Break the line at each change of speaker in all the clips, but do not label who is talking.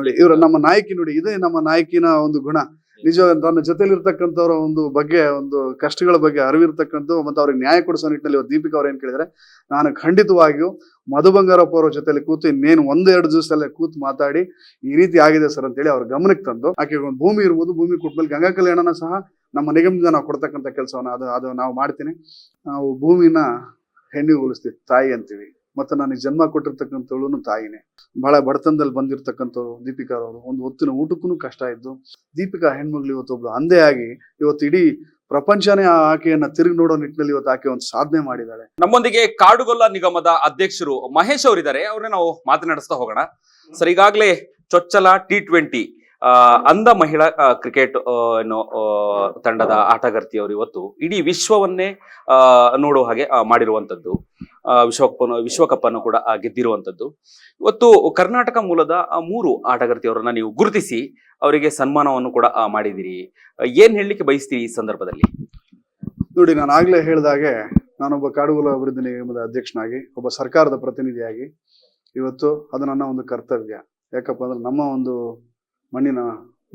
ನೋಡಿ, ಇವರು ನಮ್ಮ ನಾಯಕಿ ನೋಡಿ, ಇದೇ ನಮ್ಮ ನಾಯಕಿನ ಒಂದು ಗುಣ. ನಿಜ ತನ್ನ ಜೊತೆಲಿರ್ತಕ್ಕಂಥವ್ರ ಒಂದು ಬಗ್ಗೆ, ಒಂದು ಕಷ್ಟಗಳ ಬಗ್ಗೆ ಅರಿವಿರ್ತಕ್ಕಂಥ ಮತ್ತೆ ಅವ್ರಿಗೆ ನ್ಯಾಯ ಕೊಡಿಸೋ ನಿಟ್ಟಿನಲ್ಲಿ ಇವರು ದೀಪಿಕಾ ಅವ್ರು ಏನ್ ಕೇಳಿದರೆ, ನಾನು ಖಂಡಿತವಾಗಿಯೂ ಮಧು ಬಂಗಾರಪ್ಪ ಅವರ ಜೊತೆಲಿ ಕೂತು ಇನ್ನೇನು ಒಂದೆರಡು ದಿವಸದಲ್ಲೇ ಕೂತು ಮಾತಾಡಿ, ಈ ರೀತಿ ಆಗಿದೆ ಸರ್ ಅಂತೇಳಿ ಅವ್ರ ಗಮನಕ್ಕೆ ತಂದು, ಆಕೆ ಒಂದು ಭೂಮಿ ಇರ್ಬೋದು, ಭೂಮಿ ಕೊಟ್ಮೇಲೆ ಗಂಗಾ ಕಲ್ಯಾಣನ ಸಹ ನಮ್ಮ ನಿಗಮದಿಂದ ನಾವು ಕೊಡ್ತಕ್ಕಂಥ ಕೆಲಸವನ್ನ ಅದು ಅದು ನಾವು ಮಾಡ್ತೀನಿ. ನಾವು ಭೂಮಿನ ಹೆಣ್ಣಿಗೆ ಹೋಲಿಸ್ತೀವಿ, ತಾಯಿ ಅಂತೀವಿ. ಮತ್ತೆ ನನಗೆ ಜನ್ಮ ಕೊಟ್ಟಿರ್ತಕ್ಕಂಥವಳು ತಾಯಿನೇ. ಬಹಳ ಬಡತನದಲ್ಲಿ ಬಂದಿರತಕ್ಕಂಥವ್ರು ದೀಪಿಕಾ ಅವರು ಒಂದು ಹೊತ್ತಿನ ಊಟಕ್ಕೂ ಕಷ್ಟ ಇದ್ದು, ದೀಪಿಕಾ ಹೆಣ್ಮಗಳು ಇವತ್ತು ಅಂದೇ ಅಂದೆ ಆಗಿ, ಇವತ್ತು ಇಡೀ ಪ್ರಪಂಚನೇ ಆ ಆಕೆಯನ್ನ ತಿರುಗಿ ನೋಡೋ ನಿಟ್ಟಿನಲ್ಲಿ ಇವತ್ತು ಆಕೆ ಒಂದು ಸಾಧನೆ ಮಾಡಿದ್ದಾಳೆ.
ನಮ್ಮೊಂದಿಗೆ ಕಾಡುಗೊಲ್ಲ ನಿಗಮದ ಅಧ್ಯಕ್ಷರು ಮಹೇಶ್ ಅವರಿದ್ದಾರೆ. ಅವ್ರನ್ನ ನಾವು ಮಾತನಾಡಿಸ್ತಾ ಹೋಗೋಣ. ಸರ್, ಈಗಾಗಲೇ ಚೊಚ್ಚಲ ಟಿ ಟ್ವೆಂಟಿ ಅಂಧ ಮಹಿಳಾ ಕ್ರಿಕೆಟ್ ಏನು ತಂಡದ ಆಟಗಾರ್ತಿಯವರು ಇವತ್ತು ಇಡೀ ವಿಶ್ವವನ್ನೇ ನೋಡುವ ಹಾಗೆ ಮಾಡಿರುವಂಥದ್ದು ವಿಶ್ವಕಪ್ ವಿಶ್ವಕಪ್ ಅನ್ನು ಕೂಡ ಗೆದ್ದಿರುವಂತದ್ದು. ಇವತ್ತು ಕರ್ನಾಟಕ ಮೂಲದ ಮೂರು ಆಟಗಾರ್ತಿಯವರನ್ನ ನೀವು ಗುರುತಿಸಿ ಅವರಿಗೆ ಸನ್ಮಾನವನ್ನು ಕೂಡ ಮಾಡಿದಿರಿ ಏನ್ ಹೇಳಲಿಕ್ಕೆ ಬಯಸ್ತೀರಿ ಈ ಸಂದರ್ಭದಲ್ಲಿ?
ನೋಡಿ, ನಾನು ಆಗ್ಲೇ ಹೇಳಿದಾಗೆ, ನಾನೊಬ್ಬ ಕಾಡುಗುಲ ಅಭಿವೃದ್ಧಿ ನಿಗಮದ ಅಧ್ಯಕ್ಷನಾಗಿ, ಒಬ್ಬ ಸರ್ಕಾರದ ಪ್ರತಿನಿಧಿಯಾಗಿ, ಇವತ್ತು ಅದು ನನ್ನ ಒಂದು ಕರ್ತವ್ಯ. ಯಾಕಪ್ಪ ಅಂದ್ರೆ ನಮ್ಮ ಒಂದು ಮಣ್ಣಿನ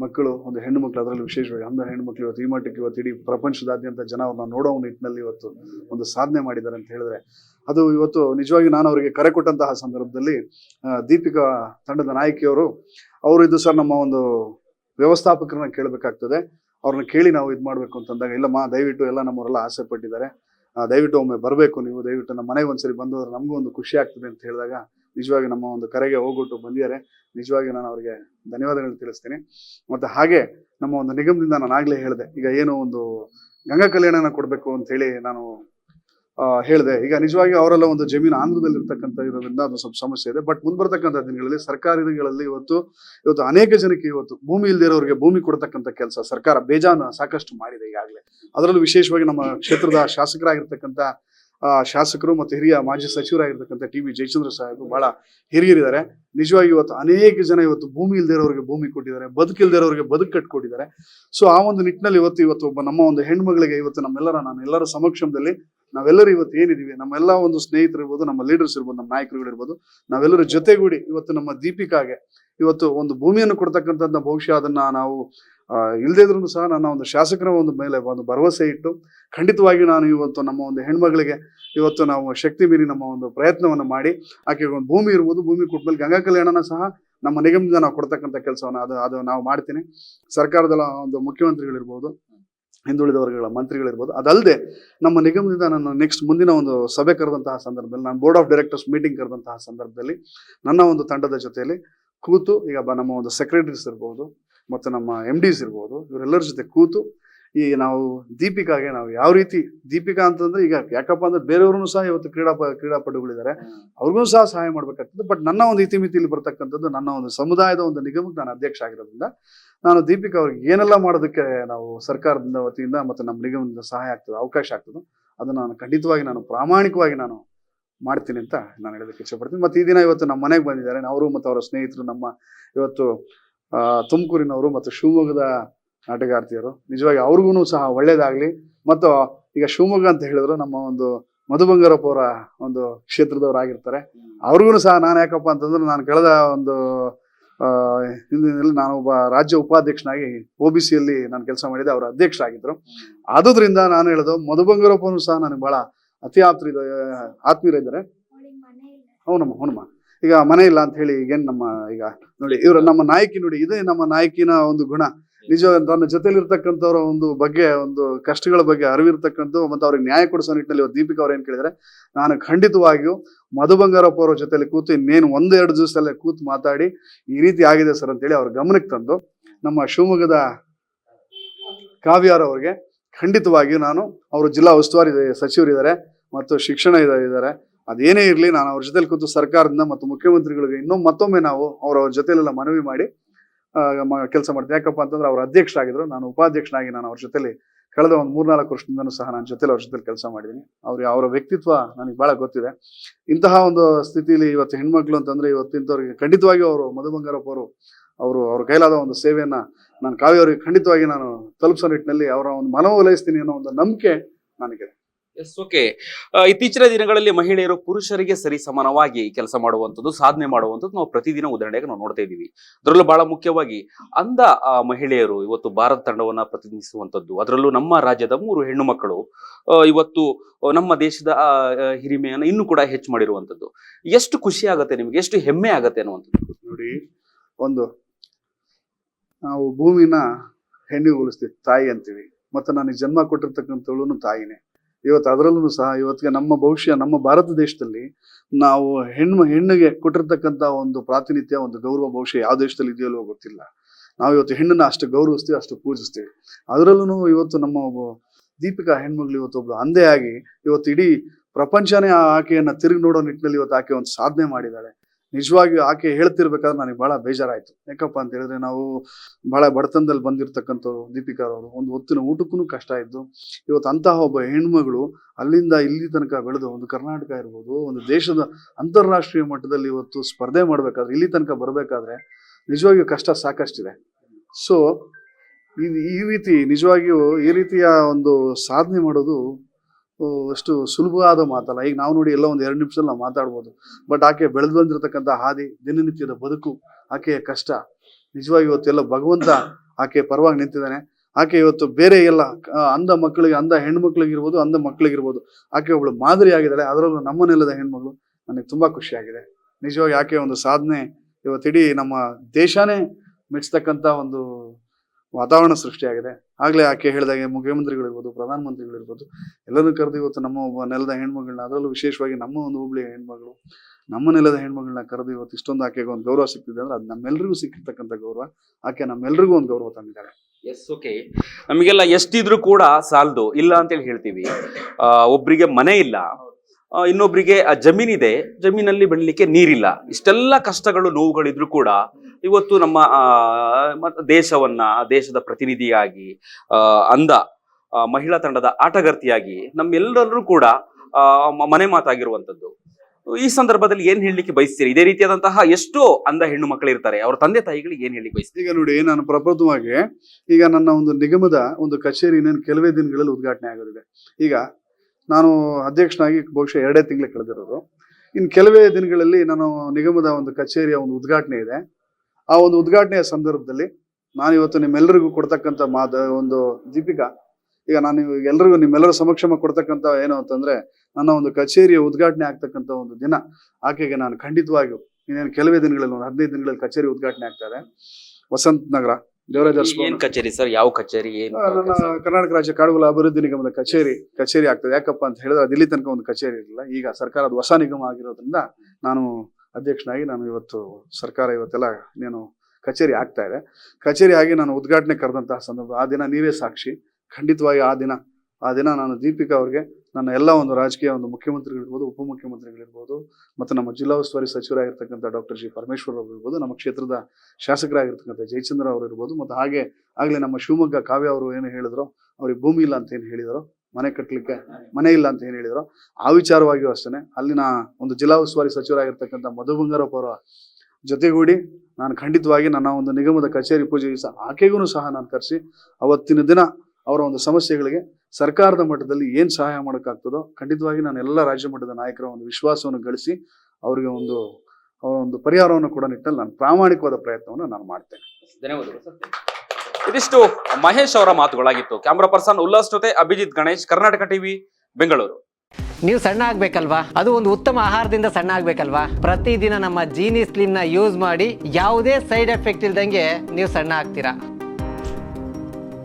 ಮಕ್ಕಳು, ಒಂದು ಹೆಣ್ಣು ಮಕ್ಕಳು ಅದರಲ್ಲಿ ವಿಶೇಷವಾಗಿ ಅಂಧ ಹೆಣ್ಣು ಮಕ್ಕಳು ಇವತ್ತು ಈ ಮಟ್ಟಕ್ಕೆ ಇವತ್ತು ಇಡೀ ಪ್ರಪಂಚದಾದ್ಯಂತ ಜನ ಅವ್ರನ್ನ ನೋಡೋ ನಿಟ್ಟಿನಲ್ಲಿ ಇವತ್ತು ಒಂದು ಸಾಧನೆ ಮಾಡಿದ್ದಾರೆ ಅಂತ ಹೇಳಿದ್ರೆ, ಅದು ಇವತ್ತು ನಿಜವಾಗಿ ನಾನು ಅವರಿಗೆ ಕರೆ ಕೊಟ್ಟಂತಹ ಸಂದರ್ಭದಲ್ಲಿ ದೀಪಿಕಾ ತಂಡದ ನಾಯಕಿಯವರು, ಅವರು ಇದು ಸರ್ ನಮ್ಮ ಒಂದು ವ್ಯವಸ್ಥಾಪಕರನ್ನ ಕೇಳಬೇಕಾಗ್ತದೆ. ಅವ್ರನ್ನ ಕೇಳಿ ನಾವು ಇದು ಮಾಡ್ಬೇಕು ಅಂತಂದಾಗ ಇಲ್ಲಮ್ಮ, ದಯವಿಟ್ಟು ಎಲ್ಲ ನಮ್ಮವರೆಲ್ಲ ಆಸೆ ಪಟ್ಟಿದ್ದಾರೆ. ದಯವಿಟ್ಟು ಒಮ್ಮೆ ಬರಬೇಕು ನೀವು, ದಯವಿಟ್ಟು ನಮ್ಮ ಮನೆಗೆ ಒಂದ್ಸರಿ ಬಂದು ನಮಗೂ ಒಂದು ಖುಷಿ ಆಗ್ತದೆ ಅಂತ ಹೇಳಿದಾಗ ನಿಜವಾಗಿ ನಮ್ಮ ಒಂದು ಕರೆಗೆ ಹೋಗ್ಬಿಟ್ಟು ಬಂದಿದ್ದಾರೆ. ನಿಜವಾಗಿ ನಾನು ಅವರಿಗೆ ಧನ್ಯವಾದಗಳನ್ನು ತಿಳಿಸ್ತೀನಿ. ಮತ್ತು ಹಾಗೆ ನಮ್ಮ ಒಂದು ನಿಗಮದಿಂದ ನಾನು ಆಗಲೇ ಹೇಳಿದೆ, ಈಗ ಏನು ಒಂದು ಗಂಗಾ ಕಲ್ಯಾಣನ ಕೊಡಬೇಕು ಅಂತ ಹೇಳಿ ನಾನು ಹೇಳಿದೆ. ಈಗ ನಿಜವಾಗಿ ಅವರೆಲ್ಲ ಒಂದು ಜಮೀನು ಆಂಧ್ರದಲ್ಲಿ ಇರ್ತಕ್ಕಂಥ ಇರೋದ್ರಿಂದ ಅದು ಸ್ವಲ್ಪ ಸಮಸ್ಯೆ ಇದೆ. ಬಟ್ ಮುಂದ್ಬರ್ತಕ್ಕಂಥ ದಿನಗಳಲ್ಲಿ, ಸರ್ಕಾರಗಳಲ್ಲಿ ಇವತ್ತು ಇವತ್ತು ಅನೇಕ ಜನಕ್ಕೆ ಇವತ್ತು ಭೂಮಿ ಇಲ್ದಿರೋರಿಗೆ ಭೂಮಿ ಕೊಡ್ತಕ್ಕಂಥ ಕೆಲಸ ಸರ್ಕಾರ ಬೇಜಾನ ಸಾಕಷ್ಟು ಮಾಡಿದೆ ಈಗಾಗಲೇ. ಅದರಲ್ಲೂ ವಿಶೇಷವಾಗಿ ನಮ್ಮ ಕ್ಷೇತ್ರದ ಶಾಸಕರಾಗಿರ್ತಕ್ಕಂಥ ಶಾಸಕರು ಮತ್ತು ಹಿರಿಯ ಮಾಜಿ ಸಚಿವರಾಗಿರ್ತಕ್ಕಂಥ ಟಿ ವಿ ಜಯಚಂದ್ರ ಸಾಹೇಬ್ರು ಬಹಳ ಹಿರಿಯರಿದ್ದಾರೆ. ನಿಜವಾಗಿ ಇವತ್ತು ಅನೇಕ ಜನ ಇವತ್ತು ಭೂಮಿ ಇಲ್ದಿರೋರಿಗೆ ಭೂಮಿ ಕೊಟ್ಟಿದ್ದಾರೆ, ಬದುಕಿಲ್ದಿರೋರಿಗೆ ಬದುಕು ಕಟ್ಕೊಟ್ಟಿದ್ದಾರೆ. ಸೊ ಆ ಒಂದು ನಿಟ್ಟಿನಲ್ಲಿ ಇವತ್ತು ಇವತ್ತು ಒಬ್ಬ ನಮ್ಮ ಒಂದು ಹೆಣ್ಮಗಳಿಗೆ ಇವತ್ತು ನಮ್ಮೆಲ್ಲರ, ನಾನು ಎಲ್ಲರ ಸಮಕ್ಷಮದಲ್ಲಿ ನಾವೆಲ್ಲರೂ ಇವತ್ತು ಏನಿದೀವಿ ನಮ್ಮೆಲ್ಲ ಒಂದು ಸ್ನೇಹಿತರು ಇರ್ಬೋದು, ನಮ್ಮ ಲೀಡರ್ಸ್ ಇರ್ಬೋದು, ನಮ್ಮ ನಾಯಕರುಗಳಿರ್ಬೋದು ನಾವೆಲ್ಲರೂ ಜೊತೆಗೂಡಿ ಇವತ್ತು ನಮ್ಮ ದೀಪಿಕಾಗೆ ಇವತ್ತು ಒಂದು ಭೂಮಿಯನ್ನು ಕೊಡ್ತಕ್ಕಂಥದ್ದು ಬಹುಶಃ ಅದನ್ನ ನಾವು ಆ, ಇಲ್ದೇ ಇದ್ರೂ ಸಹ ನನ್ನ ಒಂದು ಶಾಸಕರ ಒಂದು ಮೇಲೆ ಒಂದು ಭರವಸೆ ಇಟ್ಟು ಖಂಡಿತವಾಗಿ ನಾನು ಇವತ್ತು ನಮ್ಮ ಒಂದು ಹೆಣ್ಮಗಳಿಗೆ ಇವತ್ತು ನಾವು ಶಕ್ತಿ ಮೀರಿ ನಮ್ಮ ಒಂದು ಪ್ರಯತ್ನವನ್ನು ಮಾಡಿ ಆಕೆಗೆ ಒಂದು ಭೂಮಿ ಇರ್ಬೋದು ಭೂಮಿ ಕೊಟ್ಮೇಲೆ ಗಂಗಾ ಕಲ್ಯಾಣನ ಸಹ ನಮ್ಮ ನಿಗಮದಿಂದ ನಾವು ಕೊಡ್ತಕ್ಕಂಥ ಕೆಲಸವನ್ನು ಅದು ಅದು ನಾವು ಮಾಡ್ತೀನಿ. ಸರ್ಕಾರದ ಒಂದು ಮುಖ್ಯಮಂತ್ರಿಗಳಿರ್ಬೋದು ಹಿಂದುಳಿದ ವರ್ಗಗಳ ಮಂತ್ರಿಗಳಿರ್ಬೋದು ಅದಲ್ಲದೆ ನಮ್ಮ ನಿಗಮದಿಂದ ನಾನು ನೆಕ್ಸ್ಟ್ ಮುಂದಿನ ಒಂದು ಸಭೆ ಕರೆದಂತಹ ಸಂದರ್ಭದಲ್ಲಿ ನಾನು ಬೋರ್ಡ್ ಆಫ್ ಡೈರೆಕ್ಟರ್ಸ್ ಮೀಟಿಂಗ್ ಕರೆದಂತಹ ಸಂದರ್ಭದಲ್ಲಿ ನನ್ನ ಒಂದು ತಂಡದ ಜೊತೆಯಲ್ಲಿ ಕೂತು ಈಗ ನಮ್ಮ ಒಂದು ಸೆಕ್ರೆಟರೀಸ್ ಇರ್ಬೋದು ಮತ್ತು ನಮ್ಮ ಎಂ ಡಿಸ್ ಇರ್ಬೋದು, ಇವರೆಲ್ಲರ ಜೊತೆ ಕೂತು ಈ ನಾವು ದೀಪಿಕಾಗೆ ನಾವು ಯಾವ ರೀತಿ, ದೀಪಿಕಾ ಅಂತಂದ್ರೆ ಈಗ ಯಾಕಪ್ಪ ಅಂದ್ರೆ ಬೇರೆಯವ್ರೂ ಸಹ ಇವತ್ತು ಕ್ರೀಡಾ ಕ್ರೀಡಾಪಟುಗಳಿದ್ದಾರೆ ಅವ್ರಿಗೂ ಸಹ ಸಹಾಯ ಮಾಡ್ಬೇಕಾಗ್ತದೆ ಬಟ್ ನನ್ನ ಒಂದು ಇತಿಮಿತಿಯಲ್ಲಿ ಬರ್ತಕ್ಕಂಥದ್ದು ನನ್ನ ಒಂದು ಸಮುದಾಯದ ಒಂದು ನಿಗಮಕ್ಕೆ ನಾನು ಅಧ್ಯಕ್ಷ ಆಗಿರೋದ್ರಿಂದ ನಾನು ದೀಪಿಕಾ ಅವ್ರಿಗೆ ಏನೆಲ್ಲ ಮಾಡೋದಕ್ಕೆ ನಾವು ಸರ್ಕಾರದಿಂದ ವತಿಯಿಂದ ಮತ್ತು ನಮ್ಮ ನಿಗಮದಿಂದ ಸಹಾಯ ಆಗ್ತದೆ, ಅವಕಾಶ ಆಗ್ತದೆ ಅದನ್ನು ನಾನು ಖಂಡಿತವಾಗಿ ನಾನು ಪ್ರಾಮಾಣಿಕವಾಗಿ ನಾನು ಮಾಡ್ತೀನಿ ಅಂತ ನಾನು ಹೇಳೋದಕ್ಕೆ ಇಷ್ಟಪಡ್ತೀನಿ ಮತ್ತು ಈ ದಿನ ಇವತ್ತು ನಮ್ಮ ಮನೆಗೆ ಬಂದಿದ್ದಾರೆ, ಅವರು ಮತ್ತು ಅವರ ಸ್ನೇಹಿತರು ನಮ್ಮ ಇವತ್ತು ತುಮಕೂರಿನವರು ಮತ್ತು ಶಿವಮೊಗ್ಗದ ಆಟಗಾರ್ತಿಯರು ನಿಜವಾಗಿ ಅವ್ರಿಗೂ ಸಹ ಒಳ್ಳೇದಾಗಲಿ. ಮತ್ತು ಈಗ ಶಿವಮೊಗ್ಗ ಅಂತ ಹೇಳಿದ್ರು ನಮ್ಮ ಒಂದು ಮಧು ಬಂಗಾರಪ್ಪ ಅವರ ಒಂದು ಕ್ಷೇತ್ರದವರಾಗಿರ್ತಾರೆ. ಅವ್ರಿಗೂ ಸಹ ನಾನು ಯಾಕಪ್ಪ ಅಂತಂದ್ರೆ ನಾನು ಕಳೆದ ಒಂದು ಹಿಂದಿನಲ್ಲಿ ನಾನು ಒಬ್ಬ ರಾಜ್ಯ ಉಪಾಧ್ಯಕ್ಷನಾಗಿ ಒ ಬಿ ಸಿಯಲ್ಲಿ ನಾನು ಕೆಲಸ ಮಾಡಿದ್ದೆ ಅವರ ಅಧ್ಯಕ್ಷ ಆಗಿದ್ರು ಆದುದರಿಂದ ನಾನು ಹೇಳೋದು ಮಧು ಬಂಗಾರಪ್ಪನು ಸಹ ನನಗೆ ಬಹಳ ಅತಿ ಆಪ್ತರ ಆತ್ಮೀಯರಿದ್ದಾರೆ. ಹೌನಮ್ಮ ಹೌನಮ್ಮ. ಈಗ ಮನೆ ಇಲ್ಲ ಅಂತ ಹೇಳಿ ಈಗೇನ್ ನಮ್ಮ ಈಗ ನೋಡಿ ಇವರು ನಮ್ಮ ನಾಯಕಿ ನೋಡಿ, ಇದೇ ನಮ್ಮ ನಾಯಕಿನ ಒಂದು ಗುಣ. ನಿಜ ತನ್ನ ಜೊತೆಲಿರ್ತಕ್ಕಂಥವ್ರ ಒಂದು ಬಗ್ಗೆ, ಒಂದು ಕಷ್ಟಗಳ ಬಗ್ಗೆ ಅರಿವಿರ್ತಕ್ಕಂಥ ಮತ್ತೆ ಅವ್ರಿಗೆ ನ್ಯಾಯ ಕೊಡಿಸೋ ನಿಟ್ಟಿನಲ್ಲಿ ದೀಪಿಕಾ ಅವ್ರು ಏನು ಕೇಳಿದ್ರೆ, ನಾನು ಖಂಡಿತವಾಗಿಯೂ ಮಧು ಬಂಗಾರಪ್ಪ ಅವರ ಜೊತೆಲಿ ಕೂತು ಇನ್ನೇನು ಒಂದೆರಡು ದಿವಸದಲ್ಲೇ ಕೂತು ಮಾತಾಡಿ ಈ ರೀತಿ ಆಗಿದೆ ಸರ್ ಅಂತೇಳಿ ಅವ್ರ ಗಮನಕ್ಕೆ ತಂದು ನಮ್ಮ ಶಿವಮೊಗ್ಗದ ಕಾವ್ಯಾರ್ ಅವ್ರಿಗೆ ಖಂಡಿತವಾಗಿಯೂ ನಾನು, ಅವರು ಜಿಲ್ಲಾ ಉಸ್ತುವಾರಿ ಸಚಿವರಿದ್ದಾರೆ ಮತ್ತು ಶಿಕ್ಷಣ ಇದ- ಇದ್ದಾರೆ. ಅದೇನೇ ಇರಲಿ, ನಾನು ಅವ್ರ ಜೊತೆಲಿ ಕೂತು ಸರ್ಕಾರದಿಂದ ಮತ್ತು ಮುಖ್ಯಮಂತ್ರಿಗಳಿಗೆ ಇನ್ನೂ ಮತ್ತೊಮ್ಮೆ ನಾವು ಅವ್ರ ಅವ್ರ ಜೊತೆಲೆಲ್ಲ ಮನವಿ ಮಾಡಿ ಕೆಲಸ ಮಾಡ್ತೀನಿ ಯಾಕಪ್ಪ ಅಂತಂದ್ರೆ ಅವ್ರ ಅಧ್ಯಕ್ಷರಾಗಿದ್ರು. ನಾನು ಉಪಾಧ್ಯಕ್ಷನಾಗಿ ನಾನು ಅವ್ರ ಜೊತೆಲಿ ಕಳೆದ ಒಂದು ಮೂರ್ನಾಲ್ಕು ವರ್ಷದಿಂದನೂ ಸಹ ನಾನು ಜೊತೆಲಿ ಅವ್ರ ಜೊತೆಲಿ ಕೆಲಸ ಮಾಡಿದ್ದೀನಿ. ಅವ್ರಿಗೆ ಅವರ ವ್ಯಕ್ತಿತ್ವ ನನಗೆ ಬಹಳ ಗೊತ್ತಿದೆ. ಇಂತಹ ಒಂದು ಸ್ಥಿತಿಲಿ ಇವತ್ತು ಹೆಣ್ಮಕ್ಳು ಅಂತಂದ್ರೆ ಇವತ್ತು ಇವತ್ತಿಂಥವ್ರಿಗೆ ಖಂಡಿತವಾಗಿ ಅವರು ಮಧು ಬಂಗಾರಪ್ಪ ಅವರು ಅವರು, ಅವ್ರ ಕೈಲಾದ ಒಂದು ಸೇವೆಯನ್ನ ನಾನು ಕಾವ್ಯ ಅವರಿಗೆ ಖಂಡಿತವಾಗಿ ನಾನು ತಲುಪಿಸೋ ನಿಟ್ಟಿನಲ್ಲಿ ಅವರ ಒಂದು ಮನವೊಲೈಸ್ತೀನಿ ಅನ್ನೋ ಒಂದು ನಂಬಿಕೆ ನನಗೆ
ಎಸ್ ಓಕೆ ಇತ್ತೀಚಿನ ದಿನಗಳಲ್ಲಿ ಮಹಿಳೆಯರು ಪುರುಷರಿಗೆ ಸರಿ ಸಮಾನವಾಗಿ ಕೆಲಸ ಮಾಡುವಂಥದ್ದು, ಸಾಧನೆ ಮಾಡುವಂಥದ್ದು ನಾವು ಪ್ರತಿದಿನ ಉದಾಹರಣೆಗೆ ನಾವು ನೋಡ್ತಾ ಇದ್ದೀವಿ. ಅದರಲ್ಲೂ ಬಹಳ ಮುಖ್ಯವಾಗಿ ಅಂದ ಮಹಿಳೆಯರು ಇವತ್ತು ಭಾರತ ತಂಡವನ್ನು ಪ್ರತಿನಿಧಿಸುವಂಥದ್ದು, ಅದರಲ್ಲೂ ನಮ್ಮ ರಾಜ್ಯದ ಮೂರು ಹೆಣ್ಣು ಮಕ್ಕಳು ಇವತ್ತು ನಮ್ಮ ದೇಶದ ಹಿರಿಮೆಯನ್ನು ಇನ್ನೂ ಕೂಡ ಹೆಚ್ಚು ಮಾಡಿರುವಂಥದ್ದು. ಎಷ್ಟು ಖುಷಿ ಆಗುತ್ತೆ ನಿಮಗೆ? ಎಷ್ಟು ಹೆಮ್ಮೆ ಆಗುತ್ತೆ ಅನ್ನುವಂಥದ್ದು?
ನೋಡಿ, ಒಂದು, ನಾವು ಭೂಮಿನ ಹೆಣ್ಣಿಗೆ ಹೋಲಿಸ್ತೀವಿ, ತಾಯಿ ಅಂತೀವಿ. ಮತ್ತು ನನಗೆ ಜನ್ಮ ಕೊಟ್ಟಿರ್ತಕ್ಕಂಥವಳು ತಾಯಿನೇ. ಇವತ್ತು ಅದರಲ್ಲೂ ಸಹ ಇವತ್ತಿಗೆ ನಮ್ಮ ಭವಿಷ್ಯ, ನಮ್ಮ ಭಾರತ ದೇಶದಲ್ಲಿ ನಾವು ಹೆಣ್ಣು, ಹೆಣ್ಣಿಗೆ ಕೊಟ್ಟಿರ್ತಕ್ಕಂಥ ಒಂದು ಪ್ರಾತಿನಿಧ್ಯ, ಒಂದು ಗೌರವ ಭವಿಷ್ಯ ಯಾವ ದೇಶದಲ್ಲಿ ಇದೆಯಲ್ಲೋ ಗೊತ್ತಿಲ್ಲ. ನಾವು ಇವತ್ತು ಹೆಣ್ಣನ್ನ ಅಷ್ಟು ಗೌರವಿಸ್ತೀವಿ, ಅಷ್ಟು ಪೂಜಿಸ್ತೀವಿ. ಅದರಲ್ಲೂ ಇವತ್ತು ನಮ್ಮ ಒಬ್ಬ ದೀಪಿಕಾ ಹೆಣ್ಮಗಳು ಇವತ್ತು ಒಬ್ಳು ಅಂದೆ ಆಗಿ ಇವತ್ತು ಇಡೀ ಪ್ರಪಂಚನೇ ಆಕೆಯನ್ನ ತಿರುಗಿ ನೋಡೋ ನಿಟ್ಟಿನಲ್ಲಿ ಇವತ್ತು ಆಕೆ ಒಂದು ಸಾಧನೆ ಮಾಡಿದ್ದಾಳೆ. ನಿಜವಾಗಿಯೂ ಆಕೆ ಹೇಳ್ತಿರ್ಬೇಕಾದ್ರೆ ನನಗೆ ಬಹಳ ಬೇಜಾರಾಯ್ತು. ಯಾಕಪ್ಪ ಅಂತ ಹೇಳಿದ್ರೆ ನಾವು ಬಹಳ ಬಡತನದಲ್ಲಿ ಬಂದಿರತಕ್ಕಂಥವ್ರು ದೀಪಿಕಾ ಅವರು ಒಂದು ಹೊತ್ತಿನ ಊಟಕ್ಕೂ ಕಷ್ಟ ಇದ್ದು ಇವತ್ತು ಅಂತಹ ಒಬ್ಬ ಹೆಣ್ಮಗಳು ಅಲ್ಲಿಂದ ಇಲ್ಲಿ ತನಕ ಬೆಳೆದು ಒಂದು ಕರ್ನಾಟಕ ಇರ್ಬೋದು, ಒಂದು ದೇಶದ ಅಂತಾರಾಷ್ಟ್ರೀಯ ಮಟ್ಟದಲ್ಲಿ ಇವತ್ತು ಸ್ಪರ್ಧೆ ಮಾಡಬೇಕಾದ್ರೆ, ಇಲ್ಲಿ ತನಕ ಬರಬೇಕಾದ್ರೆ ನಿಜವಾಗಿಯೂ ಕಷ್ಟ ಸಾಕಷ್ಟಿದೆ. ಸೊ ಈ ರೀತಿ ನಿಜವಾಗಿಯೂ ಈ ರೀತಿಯ ಒಂದು ಸಾಧನೆ ಮಾಡೋದು ಅಷ್ಟು ಸುಲಭವಾದ ಮಾತಲ್ಲ. ಈಗ ನಾವು ನೋಡಿ ಎಲ್ಲ ಒಂದು ಎರಡು ನಿಮಿಷದಲ್ಲಿ ನಾವು ಮಾತಾಡ್ಬೋದು. ಬಟ್ ಆಕೆ ಬೆಳೆದು ಬಂದಿರತಕ್ಕಂಥ ಹಾದಿ, ದಿನನಿತ್ಯದ ಬದುಕು, ಆಕೆಯ ಕಷ್ಟ. ನಿಜವಾಗಿ ಇವತ್ತೆಲ್ಲ ಭಗವಂತ ಆಕೆ ಪರವಾಗಿ ನಿಂತಿದ್ದಾನೆ. ಆಕೆ ಇವತ್ತು ಬೇರೆ ಎಲ್ಲ ಅಂಧ ಮಕ್ಕಳಿಗೆ, ಅಂಧ ಹೆಣ್ಮಕ್ಳಿಗಿರ್ಬೋದು ಅಂಧ ಮಕ್ಕಳಿಗಿರ್ಬೋದು ಆಕೆ ಒಬ್ಳು ಮಾದರಿ ಆಗಿದ್ದಾಳೆ. ಅದರಲ್ಲೂ ನಮ್ಮ ನೆಲದ ಹೆಣ್ಮಗಳು ನನಗೆ ತುಂಬ ಖುಷಿಯಾಗಿದೆ. ನಿಜವಾಗಿ ಆಕೆ ಒಂದು ಸಾಧನೆ. ಇವತ್ತಿಡೀ ನಮ್ಮ ದೇಶನೇ ಮೆಚ್ಚತಕ್ಕಂಥ ಒಂದು ವಾತಾವರಣ ಸೃಷ್ಟಿಯಾಗಿದೆ. ಆಗ್ಲೇ ಆಕೆ ಹೇಳಿದಾಗೆ ಮುಖ್ಯಮಂತ್ರಿಗಳಿರ್ಬೋದು, ಪ್ರಧಾನಮಂತ್ರಿಗಳಿರ್ಬೋದು ಎಲ್ಲರೂ ಕರೆದು ಇವತ್ತು ನಮ್ಮ ಒಬ್ಬ ನೆಲದ ಹೆಣ್ಮಗಳನ್ನ, ಅದರಲ್ಲೂ ವಿಶೇಷವಾಗಿ ನಮ್ಮ ಒಂದು ಹುಬ್ಳಿಯ ಹೆಣ್ಮಗಳು, ನಮ್ಮ ನೆಲದ ಹೆಣ್ಮಗಳನ್ನ ಕರೆದು ಇವತ್ತು ಇಷ್ಟೊಂದು ಆಕೆಗೆ ಒಂದು ಗೌರವ ಸಿಕ್ತಿದೆ ಅಂದ್ರೆ ಅದು ನಮ್ಮೆಲ್ಲರಿಗೂ ಸಿಕ್ಕಿರ್ತಕ್ಕಂಥ ಗೌರವ. ಆಕೆ ನಮ್ಮೆಲ್ಲರಿಗೂ ಒಂದು ಗೌರವ ತಂದಿದ್ದಾರೆ.
ಎಸ್ ಓಕೆ ನಮಗೆಲ್ಲ ಎಷ್ಟಿದ್ರು ಕೂಡ ಸಾಲದು, ಇಲ್ಲ ಅಂತೇಳಿ ಹೇಳ್ತೀವಿ. ಒಬ್ಬರಿಗೆ ಮನೆ ಇಲ್ಲ. ಆ, ಇನ್ನೊಬ್ರಿಗೆ ಆ, ಜಮೀನಿದೆ ಜಮೀನಲ್ಲಿ ಬೆಳಿಲಿಕ್ಕೆ ನೀರಿಲ್ಲ. ಇಷ್ಟೆಲ್ಲ ಕಷ್ಟಗಳು ನೋವುಗಳಿದ್ರು ಕೂಡ ಇವತ್ತು ನಮ್ಮ ದೇಶವನ್ನ ದೇಶದ ಪ್ರತಿನಿಧಿಯಾಗಿ ಅಂದ ಮಹಿಳಾ ತಂಡದ ಆಟಗಾರ್ತಿಯಾಗಿ ನಮ್ಮೆಲ್ಲರೂ ಕೂಡ ಮನೆ ಮಾತಾಗಿರುವಂತದ್ದು ಈ ಸಂದರ್ಭದಲ್ಲಿ ಏನ್ ಹೇಳಲಿಕ್ಕೆ ಬಯಸ್ತೀರಿ? ಇದೇ ರೀತಿಯಾದಂತಹ ಎಷ್ಟೋ ಅಂದ ಹೆಣ್ಣು ಮಕ್ಕಳು ಇರ್ತಾರೆ. ಅವರ ತಂದೆ ತಾಯಿಗಳಿಗೆ ಏನ್ ಹೇಳಿ ಬಯಸ್ತೀರಿ?
ಈಗ ನೋಡಿ ನಾನು ಪ್ರಪ್ರಥಮವಾಗಿ ಈಗ ನನ್ನ ಒಂದು ನಿಗಮದ ಒಂದು ಕಚೇರಿ ಇನ್ನೇನು ಕೆಲವೇ ದಿನಗಳಲ್ಲಿ ಉದ್ಘಾಟನೆ ಆಗೋದಿದೆ. ಈಗ ನಾನು ಅಧ್ಯಕ್ಷನಾಗಿ ಬಹುಶಃ ಎರಡೇ ತಿಂಗಳು ಕಳೆದಿರೋದು. ಇನ್ನು ಕೆಲವೇ ದಿನಗಳಲ್ಲಿ ನಾನು ನಿಗಮದ ಒಂದು ಕಚೇರಿಯ ಒಂದು ಉದ್ಘಾಟನೆ ಇದೆ. ಆ ಒಂದು ಉದ್ಘಾಟನೆಯ ಸಂದರ್ಭದಲ್ಲಿ ನಾನು ಇವತ್ತು ನಿಮ್ಮೆಲ್ಲರಿಗೂ ಕೊಡ್ತಕ್ಕಂಥ ಮಾದ ಒಂದು ದೀಪಿಕಾ, ಈಗ ನಾನು ಎಲ್ಲರಿಗೂ ನಿಮ್ಮೆಲ್ಲರ ಸಮಕ್ಷಮ ಕೊಡ್ತಕ್ಕಂಥ ಏನು ಅಂತಂದ್ರೆ ನನ್ನ ಒಂದು ಕಚೇರಿಯ ಉದ್ಘಾಟನೆ ಆಗ್ತಕ್ಕಂಥ ಒಂದು ದಿನ ಆಕೆಗೆ ನಾನು ಖಂಡಿತವಾಗಿಯೂ ಇನ್ನೇನು ಕೆಲವೇ ದಿನಗಳಲ್ಲಿ ಒಂದು ಹದಿನೈದು ದಿನಗಳಲ್ಲಿ ಕಚೇರಿ ಉದ್ಘಾಟನೆ ಆಗ್ತಾ ಇದೆ. ವಸಂತ ನಗರ. ದೇವರಾಜ
ಏನ್ ಕಚೇರಿ ಸರ್? ಯಾವ ಕಚೇರಿ? ಏನು
ನನ್ನ ಕರ್ನಾಟಕ ರಾಜ್ಯ ಕಾಡುಗಳ ಅಭಿವೃದ್ಧಿ ನಿಗಮದ ಕಚೇರಿ ಕಚೇರಿ ಆಗ್ತದೆ. ಯಾಕಪ್ಪ ಅಂತ ಹೇಳಿದ್ರೆ ದಿಲ್ಲಿ ತನಕ ಒಂದು ಕಚೇರಿ ಇರಲಿಲ್ಲ. ಈಗ ಸರ್ಕಾರದ ಹೊಸ ನಿಗಮ ಆಗಿರೋದ್ರಿಂದ ನಾನು ಅಧ್ಯಕ್ಷನಾಗಿ ನಾನು ಇವತ್ತು ಸರ್ಕಾರ ಇವತ್ತೆಲ್ಲ ಏನು ಕಚೇರಿ ಆಗ್ತಾ ಇದೆ. ಕಚೇರಿ ಆಗಿ ನಾನು ಉದ್ಘಾಟನೆ ಕರೆದಂತಹ ಸಂದರ್ಭ ಆ ದಿನ ನೀವೇ ಸಾಕ್ಷಿ. ಖಂಡಿತವಾಗಿ ಆ ದಿನ ಆ ದಿನ ನಾನು ದೀಪಿಕಾ ಅವ್ರಿಗೆ ನನ್ನ ಎಲ್ಲ ಒಂದು ರಾಜಕೀಯ ಒಂದು ಮುಖ್ಯಮಂತ್ರಿಗಳಿರ್ಬೋದು, ಉಪಮುಖ್ಯಮಂತ್ರಿಗಳಿರ್ಬೋದು, ಮತ್ತು ನಮ್ಮ ಜಿಲ್ಲಾ ಉಸ್ತುವಾರಿ ಸಚಿವರಾಗಿರ್ತಕ್ಕಂಥ ಡಾಕ್ಟರ್ ಜಿ ಪರಮೇಶ್ವರ್ ಅವರು ಇರ್ಬೋದು, ನಮ್ಮ ಕ್ಷೇತ್ರದ ಶಾಸಕರಾಗಿರ್ತಕ್ಕಂಥ ಜಯಚಂದ್ರ ಅವರು ಇರ್ಬೋದು, ಮತ್ತು ಹಾಗೆ ಆಗಲೇ ನಮ್ಮ ಶಿವಮೊಗ್ಗ ಕಾವ್ಯ ಅವರು ಏನು ಹೇಳಿದ್ರು, ಅವ್ರಿಗೆ ಭೂಮಿ ಇಲ್ಲ ಅಂತ ಏನು ಹೇಳಿದರು, ಮನೆ ಕಟ್ಟಲಿಕ್ಕೆ ಮನೆ ಇಲ್ಲ ಅಂತ ಏನು ಹೇಳಿದರು, ಆ ವಿಚಾರವಾಗಿಯೂ ಅಷ್ಟೇ ಅಲ್ಲಿನ ಒಂದು ಜಿಲ್ಲಾ ಉಸ್ತುವಾರಿ ಸಚಿವರಾಗಿರ್ತಕ್ಕಂಥ ಮಧು ಬಂಗಾರಪ್ಪ ಅವರ ಜೊತೆಗೂಡಿ ನಾನು ಖಂಡಿತವಾಗಿ ನನ್ನ ಒಂದು ನಿಗಮದ ಕಚೇರಿ ಪೂಜೆ ದಿವಸ ಆಕೆಗೂ ಸಹ ನಾನು ಕರೆಸಿ, ಅವತ್ತಿನ ದಿನ ಅವರ ಒಂದು ಸಮಸ್ಯೆಗಳಿಗೆ ಸರ್ಕಾರದ ಮಟ್ಟದಲ್ಲಿ ಏನು ಸಹಾಯ ಮಾಡೋಕ್ಕಾಗ್ತದೋ ಖಂಡಿತವಾಗಿ ನಾನು ಎಲ್ಲ ರಾಜ್ಯ ಮಟ್ಟದ ನಾಯಕರ ಒಂದು ವಿಶ್ವಾಸವನ್ನು ಗಳಿಸಿ ಅವರಿಗೆ ಒಂದು ಅವರ ಒಂದು ಪರಿಹಾರವನ್ನು ಕೂಡ ನಿಟ್ಟಲ್ಲಿ ನಾನು ಪ್ರಾಮಾಣಿಕವಾದ ಪ್ರಯತ್ನವನ್ನು ನಾನು ಮಾಡ್ತೇನೆ.
ಧನ್ಯವಾದಗಳು ಇದಿಷ್ಟು ಮಹೇಶ್ ಅವರ ಮಾತುಗಳಾಗಿತ್ತು. ಕ್ಯಾಮ್ರಾ ಪರ್ಸನ್ ಉಲ್ಲಾಸ್ ಜೊತೆ ಅಭಿಜಿತ್ ಗಣೇಶ್ ಕರ್ನಾಟಕ ಟಿವಿ ಬೆಂಗಳೂರು.
ನೀವು ಸಣ್ಣ ಆಗ್ಬೇಕಲ್ವಾ? ಅದು ಒಂದು ಉತ್ತಮ ಆಹಾರದಿಂದ ಸಣ್ಣ ಆಗ್ಬೇಕಲ್ವಾ? ಪ್ರತಿದಿನ ನಮ್ಮ ಜೀನಿ ಸ್ಲಿಮ್ನ ಯೂಸ್ ಮಾಡಿ ಯಾವುದೇ ಸೈಡ್ ಎಫೆಕ್ಟ್ ಇಲ್ದಂಗೆ ನೀವು ಸಣ್ಣ ಆಗ್ತೀರಾ?